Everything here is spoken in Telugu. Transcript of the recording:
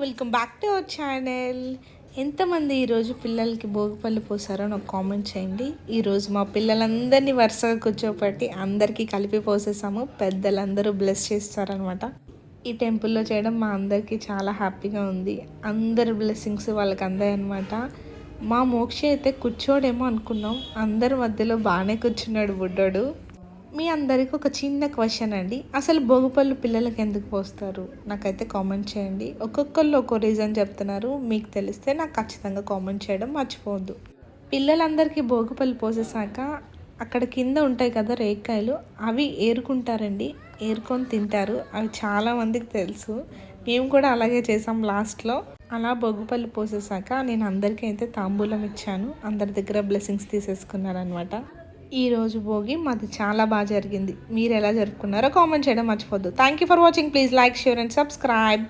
Welcome back to our channel. ఎంతమంది ఈరోజు పిల్లలకి భోగిపళ్ళు పోసారో నాకు కామెంట్ చేయండి. ఈరోజు మా పిల్లలందరినీ వరుసగా కూర్చోపెట్టి అందరికీ కలిపి పోసేసాము. పెద్దలందరూ బ్లెస్ చేస్తారనమాట ఈ టెంపుల్లో చేయడం మా అందరికీ చాలా హ్యాపీగా ఉంది. అందరి బ్లెస్సింగ్స్ వాళ్ళకి అందాయన్నమాట. మా మోక్ష అయితే కూర్చోడేమో అనుకున్నాం. అందరి మధ్యలో బాగానే కూర్చున్నాడు బుడ్డోడు. మీ అందరికి ఒక చిన్న క్వశ్చన్ అండి. అసలు భోగిపళ్ళు పిల్లలకి ఎందుకు పోస్తారు? నాకైతే కామెంట్ చేయండి. ఒక్కొక్కళ్ళు ఒక్కో రీజన్ చెప్తున్నారు. మీకు తెలిస్తే నాకు ఖచ్చితంగా కామెంట్ చేయడం మర్చిపోవద్దు. పిల్లలందరికీ భోగిపళ్ళు పోసేసాక అక్కడ కింద ఉంటాయి కదా రేక్కాయలు అవి ఏరుకుంటారండి. ఏరుకొని తింటారు. అవి చాలా మందికి తెలుసు. మేము కూడా అలాగే చేసాం లాస్ట్లో అలా బొగ్గుపల్లి పోసేసాక నేను అందరికీ అయితే తాంబూలం ఇచ్చాను. అందరి దగ్గర బ్లెస్సింగ్స్ తీసేసుకున్నాను అనమాట ఈరోజు భోగి మాది చాలా బాగా జరిగింది. మీరు ఎలా జరుపుకున్నారో కామెంట్ చేయడం మర్చిపోద్దు. Thank you for watching please like share and subscribe